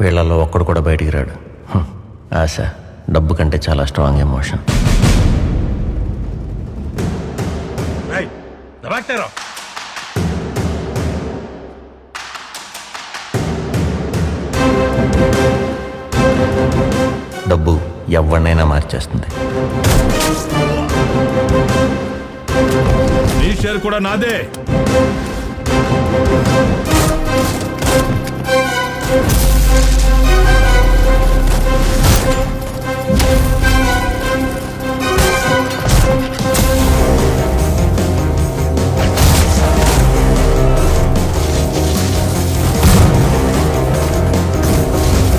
వీళ్ళల్లో ఒక్కడు కూడా బయటికి రాడు. ఆశ డబ్బు కంటే చాలా స్ట్రాంగ్ ఎమోషన్ డబ్బు ఎవరినైనా మార్చేస్తుంది. నీ షేర్ కూడా నాదే.